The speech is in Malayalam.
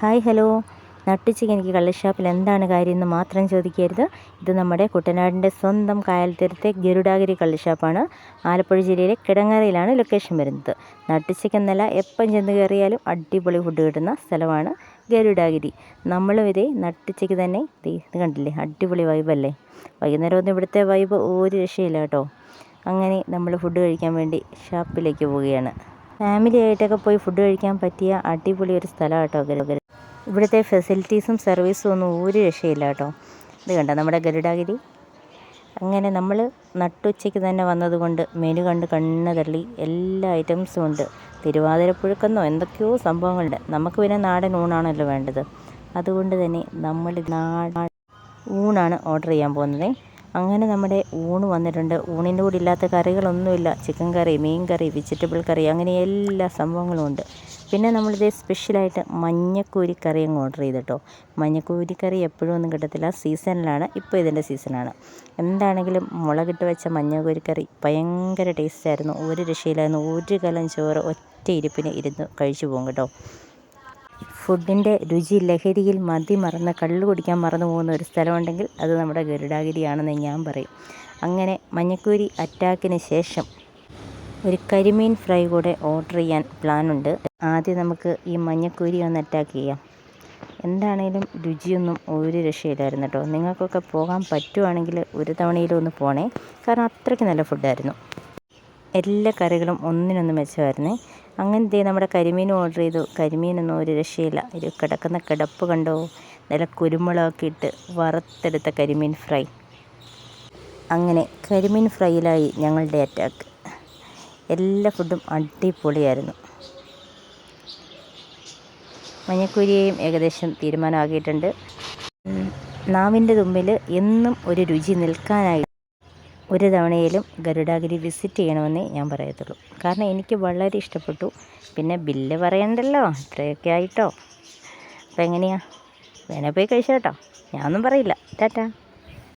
Hi hello. നട്ടുച്ചയ്ക്ക് എനിക്ക് കള്ളുഷാപ്പിൽ എന്താണ് കാര്യം എന്ന് മാത്രം ചോദിക്കരുത്. ഇത് നമ്മുടെ കുട്ടനാടിന്റെ സ്വന്തം കായൽത്തീരത്തെ ഗരുഡാഗിരി കള്ളുഷാപ്പാണ് ആലപ്പുഴ ജില്ലയിലെ കിടങ്ങറയിലാണ് ലൊക്കേഷൻ വരുന്നത്. നട്ടുച്ചയ്ക്കെന്നല്ല എപ്പം ചെന്ന് കയറിയാലും അടിപൊളി ഫുഡ് കിട്ടുന്ന സ്ഥലമാണ് ഗരുഡാഗിരി. നമ്മളും ഇതേ നട്ടുച്ചയ്ക്ക് തന്നെ. ഇത് കണ്ടില്ലേ? അടിപൊളി വൈബല്ലേ വൈകുന്നേരം ഒന്നും ഇവിടുത്തെ വൈബ് ഒരു രക്ഷയില്ല കേട്ടോ. അങ്ങനെ നമ്മൾ ഫുഡ് കഴിക്കാൻ വേണ്ടി ഷാപ്പിലേക്ക് പോവുകയാണ്. ഫാമിലി ആയിട്ടൊക്കെ പോയി ഫുഡ് കഴിക്കാൻ പറ്റിയ അടിപൊളി ഒരു സ്ഥലമാണ് കേട്ടോ ഇവിടുത്തെ ഫെസിലിറ്റീസും സർവീസും ഒന്നും ഒരു രക്ഷയില്ല കേട്ടോ. ഇത് കണ്ടോ നമ്മുടെ ഗരുഡാഗിരി? അങ്ങനെ നമ്മൾ നട്ടുച്ചയ്ക്ക് തന്നെ വന്നതുകൊണ്ട് മെനു കണ്ട് കണ്ണ് തള്ളി എല്ലാ ഐറ്റംസും ഉണ്ട്. തിരുവാതിരപ്പുഴുക്കെന്നോ എന്തൊക്കെയോ സംഭവങ്ങളുണ്ട്. നമുക്ക് പിന്നെ നാടൻ ഊണാണല്ലോ വേണ്ടത്. അതുകൊണ്ട് തന്നെ നമ്മൾ നാ ഊണാണ് ഓർഡർ ചെയ്യാൻ പോകുന്നത്. അങ്ങനെ നമ്മുടെ ഊണ് വന്നിട്ടുണ്ട്. ഊണിന്റെ കൂടെ ഇല്ലാത്ത കറികളൊന്നുമില്ല. ചിക്കൻ കറി മീൻ കറി വെജിറ്റബിൾ കറി അങ്ങനെ എല്ലാ സംഭവങ്ങളും ഉണ്ട്. പിന്നെ നമ്മളിത് സ്പെഷ്യലായിട്ട് മഞ്ഞക്കൂരി കറി അങ്ങ് ഓർഡർ ചെയ്തിട്ടോ. മഞ്ഞക്കൂരി കറി എപ്പോഴും ഒന്നും കിട്ടത്തില്ല. സീസണിലാണ് ഇപ്പോൾ ഇതിന്റെ സീസണാണ് എന്താണെങ്കിലും മുളകിട്ട് വെച്ച മഞ്ഞക്കൂരി കറി ഭയങ്കര ടേസ്റ്റായിരുന്നു ഒരു രക്ഷയിലായിരുന്നു ഒരു കലം ചോറ് ഒറ്റ ഇരിപ്പിന് ഇരുന്ന് കഴിച്ചു പോകും കേട്ടോ. ഫുഡിന്റെ രുചി ലഹരിയിൽ മതി മറന്ന് കള്ളു കുടിക്കാൻ മറന്നു പോകുന്ന ഒരു സ്ഥലമുണ്ടെങ്കിൽ അത് നമ്മുടെ ഗരുഡാഗിരിയാണെന്ന് ഞാൻ പറയും. അങ്ങനെ മഞ്ഞക്കൂരി അറ്റാക്കിന് ശേഷം ഒരു കരിമീൻ ഫ്രൈ കൂടെ ഓർഡർ ചെയ്യാൻ പ്ലാനുണ്ട് ആദ്യം നമുക്ക് ഈ മഞ്ഞക്കുരി ഒന്ന് അറ്റാക്ക് ചെയ്യാം. എന്താണേലും രുചിയൊന്നും ഒരു രക്ഷയില്ലായിരുന്നു കേട്ടോ. നിങ്ങൾക്കൊക്കെ പോകാൻ പറ്റുവാണെങ്കിൽ ഒരു തവണയിലും ഒന്ന് പോണേ. കാരണം അത്രയ്ക്ക് നല്ല ഫുഡായിരുന്നു എല്ലാ കറികളും ഒന്നിനൊന്ന് മെച്ചമായിരുന്നേ. അങ്ങനത്തെ നമ്മുടെ കരിമീൻ ഓർഡർ ചെയ്തു. കരിമീനൊന്നും ഒരു രക്ഷയില്ല. ഒരു കിടക്കുന്ന കിടപ്പ് കണ്ടോ? നല്ല കുരുമുളകൊക്കെ ഇട്ട് വറുത്തെടുത്ത കരിമീൻ ഫ്രൈ. അങ്ങനെ കരിമീൻ ഫ്രൈയിലായി ഞങ്ങളുടെ അറ്റാക്ക് എല്ലാ ഫുഡും അടിപൊളിയായിരുന്നു. മഞ്ഞക്കുരിയെയും ഏകദേശം തീരുമാനമാക്കിയിട്ടുണ്ട്. നാവിന്റെ തുമ്പിൽ എന്നും ഒരു രുചി നിൽക്കാനായി ഒരു തവണയിലും ഗരുഡാഗിരി വിസിറ്റ് ചെയ്യണമെന്നേ ഞാൻ പറയത്തുള്ളൂ. കാരണം എനിക്ക് വളരെ ഇഷ്ടപ്പെട്ടു. പിന്നെ ബില്ല് പറയണ്ടല്ലോ ഇത്രയൊക്കെ ആയിട്ടോ. അപ്പോൾ എങ്ങനെയാ? വേണേ പോയി കഴിച്ചോ കേട്ടോ ഞാനൊന്നും പറയില്ല. ടാറ്റാ.